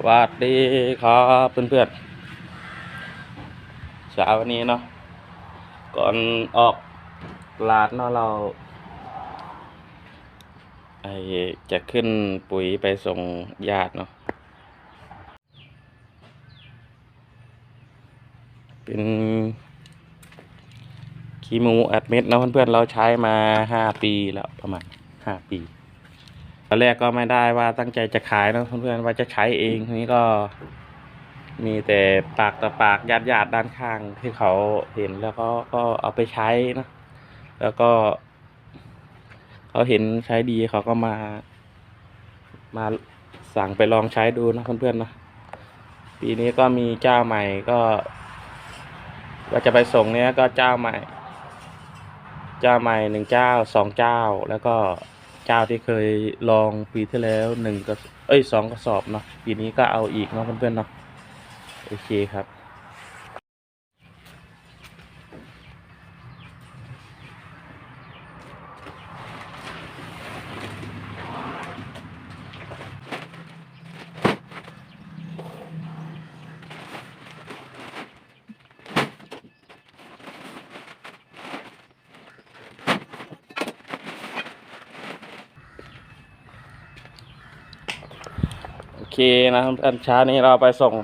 สวัสดีครับเพื่อนๆเช้าวันนี้เนาะก่อนออกลาดเนาะเราไอจะขึ้นปุ๋ยไปส่งญาติเนาะเป็นคีโมแอดเม็ดเนาะเพื่อนๆเราใช้มาห้าปีแล้วประมาณห้าปี ตอนแรกก็ไม่ได้ว่าตั้งใจจะขายนะเพื่อนๆว่าจะใช้เองทีนี้ก็มีแต่ปากต่อปากญาติญาติด้านข้างที่เขาเห็นแล้วก็ก็เอาไปใช้นะ แล้วก็ เขาเห็นใช้ดีเขาก็มา มาสั่งไปลองใช้ดูนะเพื่อนๆนะปีนี้ก็มีเจ้าใหม่ก็ว่าจะไปส่งเนี้ยก็เจ้าใหม่ เจ้าใหม่หนึ่งเจ้าสองเจ้าแล้วก็ เจ้าที่เคยลองปีที่แล้วหนึ่งกระเอ้ยสองกระสอบเนาะปีนี้ก็เอาอีกเนาะเพื่อนๆเนาะโอเคครับ เคนะเพื่อนเช้านี้เราไปส่ง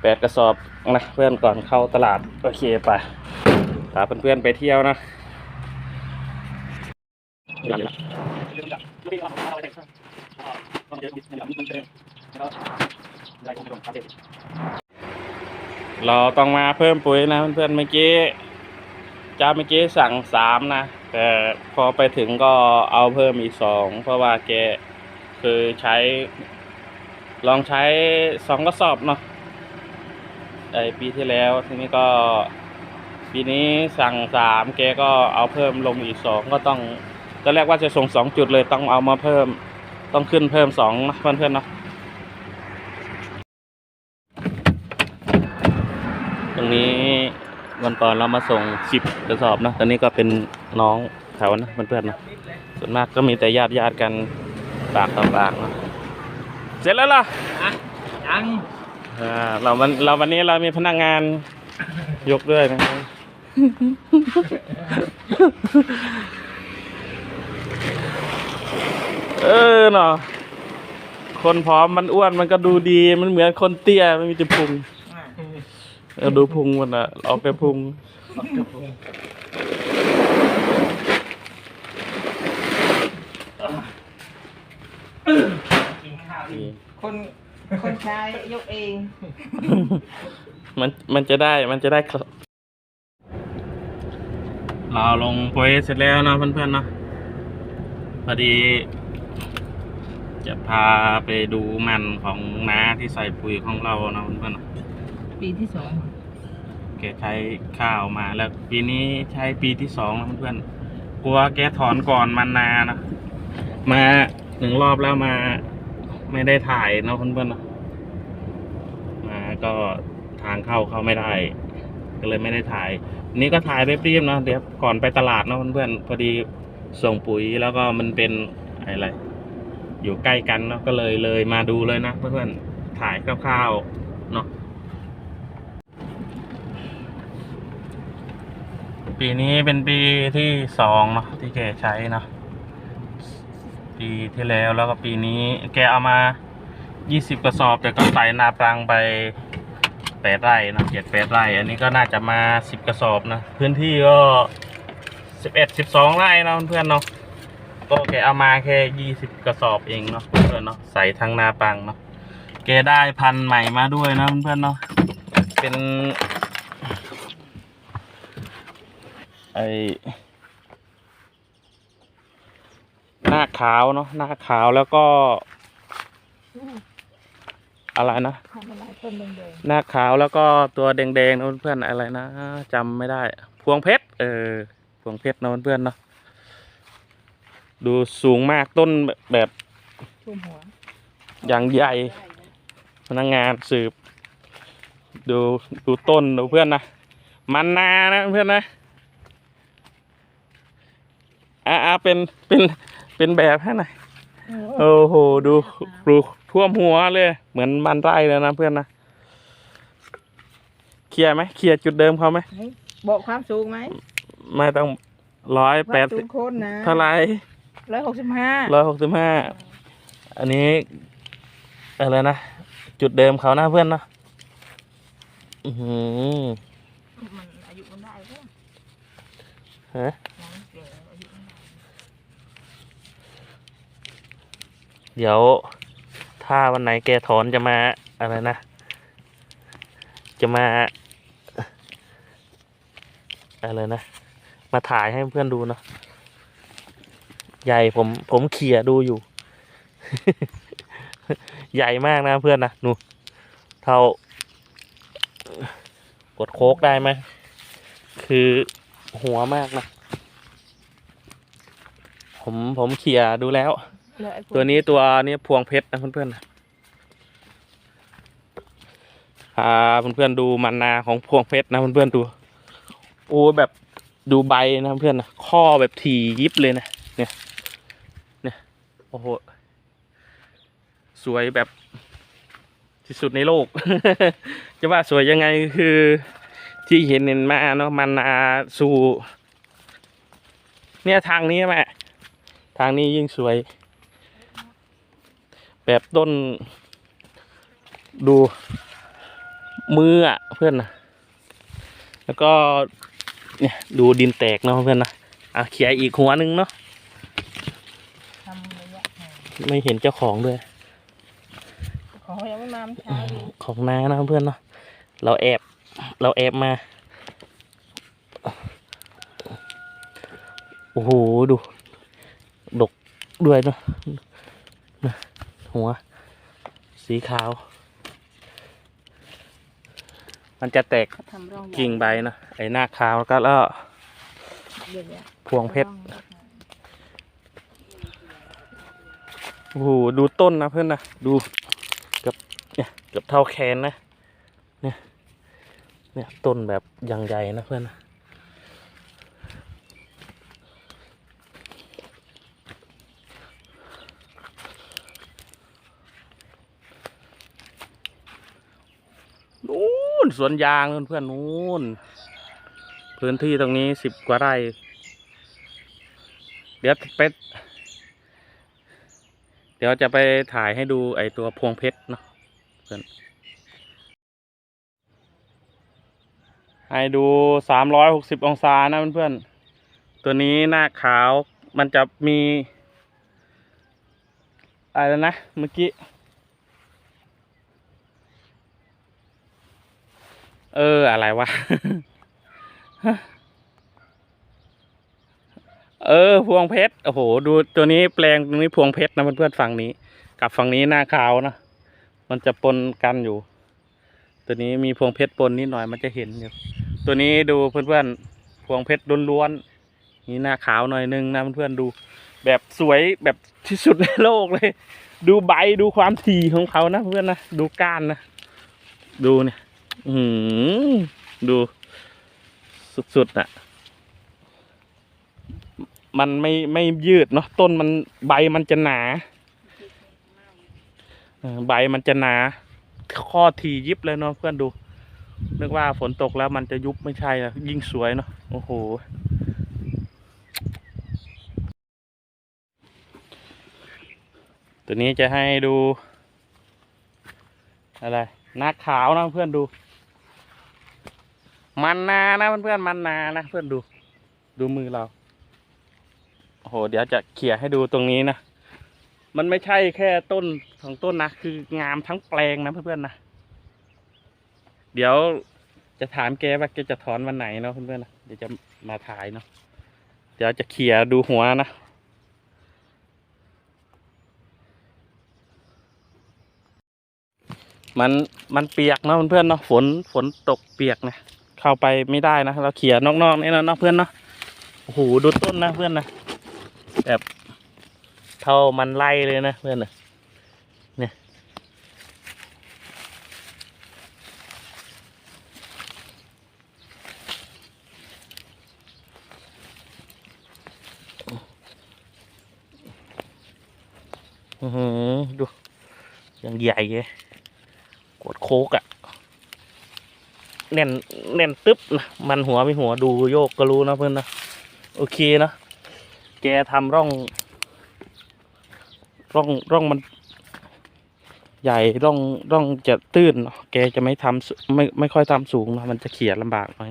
แปดกระสอบนะเพื่อนก่อนเข้าตลาดโอเคไปพาเพื่อนๆไปเที่ยวนะเราต้องมาเพิ่มปุ๋ยนะเพื่อนๆเมื่อกี้เจ้าเมื่อกี้สั่งสามนะ แต่พอไปถึงก็เอาเพิ่มอีกสองเพราะว่าแกคือใช้ ลองใช้สองกระสอบเนาะไอปีที่แล้วทีนี้ก็ปีนี้สั่งสามแกก็เอาเพิ่มลงอีกสองก็ต้องตอนแรกว่าจะส่งสองจุดเลยต้องเอามาเพิ่ม ต้องขึ้นเพิ่มสองนะเพื่อนๆเนาะตรงนี้วันก่อนเรามาส่งสิบกระสอบนะตอนนี้ก็เป็นน้องเขานะเพื่อนๆนะส่วนมากก็มีแต่ญาติญาติกันปากต่อปากนะ เสร็จแล้วล่ะยังอ่าเราวันเราวันนี้เรามีพนักงานยกด้วยนะครับเออเนาะคนผอมมันอ้วนมันก็ดูดีมันเหมือนคนเตี้ยมันมีแต่พุงเออดูพุงมันอะออกแต่พุงกิ นข้าวนี่คนคนใช้ยกเองมันมันจะได้มันจะได้ครับ เราลงโพยเสร็จแล้วนะเพื่อนๆเนาะพอดี จะพาไปดูมันของน้าที่ใส่ปุ๋ยของเรานะเพื่อนๆเนาะปีที่สองแกใช้ข้าวมาแล้ว ปีนี้ใช้ปีที่สองนะเพื่อนๆกลัวแกถอนก่อนมันนานะมาหนึ่งรอบแล้วมา ไม่ได้ถ่ายเนาะเพื่อนๆนะมาก็ทางเข้าเข้าไม่ได้ ก็เลยไม่ได้ถ่าย นี่ก็ถ่ายเรียบๆเนาะเดี๋ยวก่อนไปตลาดเนาะเพื่อนๆพอดีส่งปุ๋ยแล้วก็มันเป็นอะไร อยู่ใกล้กันเนาะก็เลยเลยมาดูเลยนะเพื่อนๆถ่ายคร่าวๆเนาะปีนี้เป็นปีที่สองเนาะที่แกใช้เนาะ ปีที่แล้วแล้วก็ปีนี้ แกเอามา 20 กระสอบ แต่ก็ใส่นาปรังไปแปดไร่นะเจ็ดแปดไร่ อันนี้ก็น่าจะมา 10 กระสอบนะ พื้นที่ก็ 11 12 ไร่นะเพื่อนเนาะก็แกเอามาแค่ 20 กระสอบเองเนาะเพื่อนเนาะใส่ทั้งนาปรังเนาะแกได้พันธุ์ใหม่มาด้วยนะเพื่อนเนาะเป็นไอหน้าขาวเนาะหน้าขาวแล้วก็ อะไรนะหน้าขาวแล้วก็ตัวแดงๆนะเพื่อนๆอะไรนะจำไม่ได้ พวงเพชรเออ พวงเพชรนะเพื่อนๆเนาะดูสูงมากต้นแบบอย่างใหญ่พนักงานสืบ ดูดูต้นดูเพื่อนนะมันนานะเพื่อนนะอ่าเป็นเป็น เป็นแบบให้หน่อยโอ้โหดูดูท่วมหัวเลย เหมือนมันไร่เลยนะเพื่อนนะเคลียร์ไหมเคลียร์จุดเดิมเขาไหมไหนบอกความสูงไหมไม่ต้องร้อยแปวัดดสูงโคนนะเท่าไหรร้อยหกสิบห้าร้อยหกสิบห้าอันนี้อะไรนะจุดเดิมเขานะเพื่อนเนาะอือหือมันอายุมันได้ก็ฮะ แก่อายุมันได้ เดี๋ยวถ้าวันไหนแกถอนจะมาอะไรนะ จะมา อะไรนะ มาถ่ายให้เพื่อนดูเนาะใหญ่ผมผมเขี่ยดูอยู่ ใหญ่มากนะเพื่อนนะหนูเท่ากดโคกได้ไหมคือหัวมากนะ ผมผมเขี่ยดูแล้ว แล้วไอ้พกตัวนี้ตัวนี้พวงเพชรนะเพื่อนๆพาเพื่อนๆดูมันนาของพวงเพชรนะเพื่อนๆดู โอ้แบบดูใบนะเพื่อนนะข้อแบบถี่ยิบเลยนะ เนี่ย เนี่ย โอ้โห สวยแบบที่สุดในโลก จะว่าสวยยังไงคือที่เห็นเห็นมาเนาะมันนาสู่ เนี่ยทางนี้แม่ทางนี้ยิ่งสวย แบบต้น ดูมืออะเพื่อนนะแล้วก็เนี่ยดูดินแตกเนาะเพื่อนนะอะเขียอีกหัวหนึงเนาะทำระยะห่างไม่เห็นเจ้าของด้วย ขอยังไม่มาเมื่อเช้าอยู่ของน้านะเพื่อนเนาะเราแอบ เราแอบมา โอ้โห ดู ดกด้วยเนาะนะ หัว สีขาว มันจะแตกเขาทำร่องกิ่งใบเนาะไอ้หน้าขาวแล้วก็แล้วเดี๋ยวเนี้ยพวงเพชรโอ้โหดูต้นนะเพื่อนนะดูเกับเนี่ยเกือบเท่าแขนนะ เนี่ย เนี่ยต้นแบบยังใหญ่นะเพื่อนนะนู่น สวนยางเพื่อนๆนู่นพื้นที่ตรงนี้สิบกว่าไร่ เดี๋ยวไปเดี๋ยวจะไปถ่ายให้ดูไอตัวพวงเพชรเนาะเพื่อนให้ดูสามร้อยหกสิบองศานะเพื่อนๆตัวนี้หน้าขาวมันจะมีอะไรนะเมื่อกี้ เออ อะไรวะ เออ พวงเพชร โอ้โห ดูตัวนี้แปลงตรงนี้พวงเพชรนะเพื่อนๆฝั่งนี้ กับฝั่งนี้หน้าขาวนะ มันจะปนกันอยู่ ตัวนี้มีพวงเพชรปนนิดหน่อยมันจะเห็นอยู่ ตัวนี้ดูเพื่อนๆ พวงเพชรล้วนๆ นี่หน้าขาวหน่อยนึงนะเพื่อนๆดู แบบสวยแบบที่สุดในโลกเลย ดูใบดูความถี่ของเขานะเพื่อนนะ ดูก้านนะ ดูเนี่ย อืมดูสุดๆอะ มันไม่ไม่ยืดเนาะต้นมันใบมันจะหนาใบมันจะหนา ข้อทียิบเลยเนาะเพื่อนดู นึกว่าฝนตกแล้วมันจะยุบไม่ใช่นะยิ่งสวยเนาะโอ้โหตัวนี้จะให้ดู อะไร นาขาวนะเพื่อนดู มันนานะเพื่อนๆมันนานะเพื่อนดู ดูมือเราโอ้โหเดี๋ยวจะเขี่ยให้ดูตรงนี้นะมันไม่ใช่แค่ต้นสองต้นนะคืองามทั้งแปลงนะเพื่อนๆนะเดี๋ยวจะถามแกว่าแกจะถอนวันไหนเนาะเพื่อนๆนะเดี๋ยวจะมาถ่ายเนาะเดี๋ยวจะเขี่ยดูหัวนะ มันมันเปียกเนาะเพื่อนเนาะฝนฝนตกเปียกนะเข้าไปไม่ได้นะเราเขี่ยนอกๆนี่นะเนาะเพื่อนเนาะโอ้โหดูต้นนะเพื่อนนะแบบเท่ามันไล่เลยนะเพื่อนนะเนี่ยอือหือดูยังใหญ่เลย คกอะแน่นแน่นตึ๊บนะมันหัวไม่หัวดูโยกก็รู้นะเพื่อนนะโอเคนะแกทำร่อง ร่องร่องมัน ใหญ่ร่องร่องจะตื้นแกจะไม่ทำสูไม่ไม่ค่อยทำสูงนะมันจะเขียนลำบากหน่อย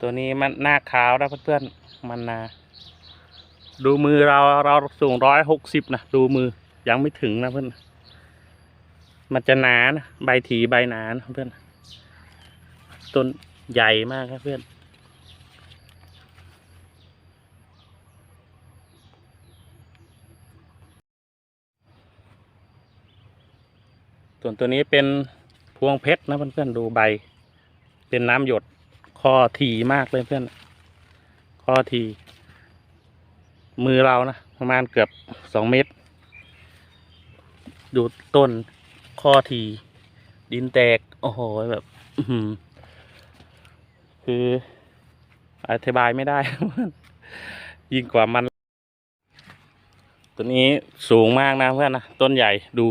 ตัวนี้มันหน้าขาวนะเพื่อนๆ มันนา ดูมือเราเราสูงร้อยหกสิบนะดูมือยังไม่ถึงนะเพื่อนมันจะหนานะใบถีใบหนานะเพื่อนต้นใหญ่มากครับเพื่อนส่วนตัวนี้เป็นพวงเพชรนะเพื่อนๆดูใบ เป็นน้ำหยดข้อทีมากเลยเพื่อน อที มือเรานะประมาณเกือบสองเมตร ดูต้นข้อที ดินแตก โอ้โห แบบคืออธิบายไม่ได้ ยิ่งกว่ามัน ตัวนี้สูงมากนะเพื่อนนะ ต้นใหญ่ดู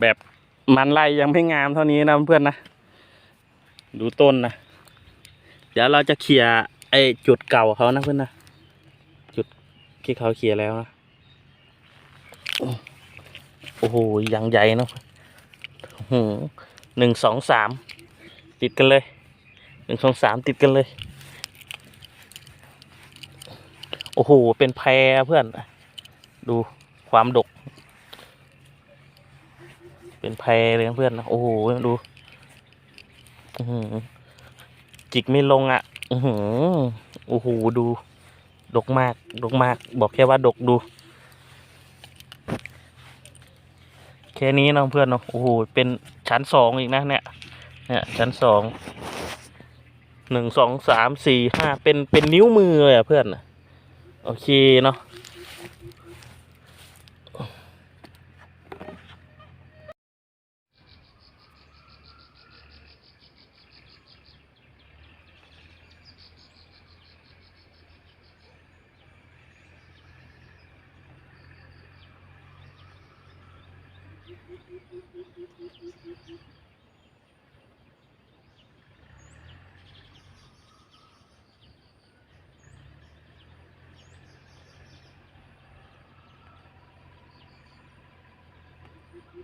แบบมันไล่ยังไม่งามเท่านี้นะเพื่อนนะ ดูต้นนะ เดี๋ยวเราจะเขี่ย ไอจุดเก่าเขานะเพื่อนนะจุดที่เขาเขี่ยแล้วนะโอ้โหยังใหญ่เนะโอ้โหนึ่งสองสามติดกันเลยหนึ่งสองสามติดกันเลย โอ้โห เป็นแพรเพื่อน ดูความดก เป็นแพรเลยเพื่อนนะโอ้โหดูจิกไม่ลงอะ อือหือโอ้โหดู ดกมาก ดกมาก บอกแค่ว่าดกดู แค่นี้นะเพื่อนเนาะโอ้โหเป็นชั้นสองอีกนะเนี่ยเนี่ยชั้นสองหนึ่งสองสามสี่ห้าเป็นเป็นนิ้วมือเลยอะเพื่อนโอเคเนาะ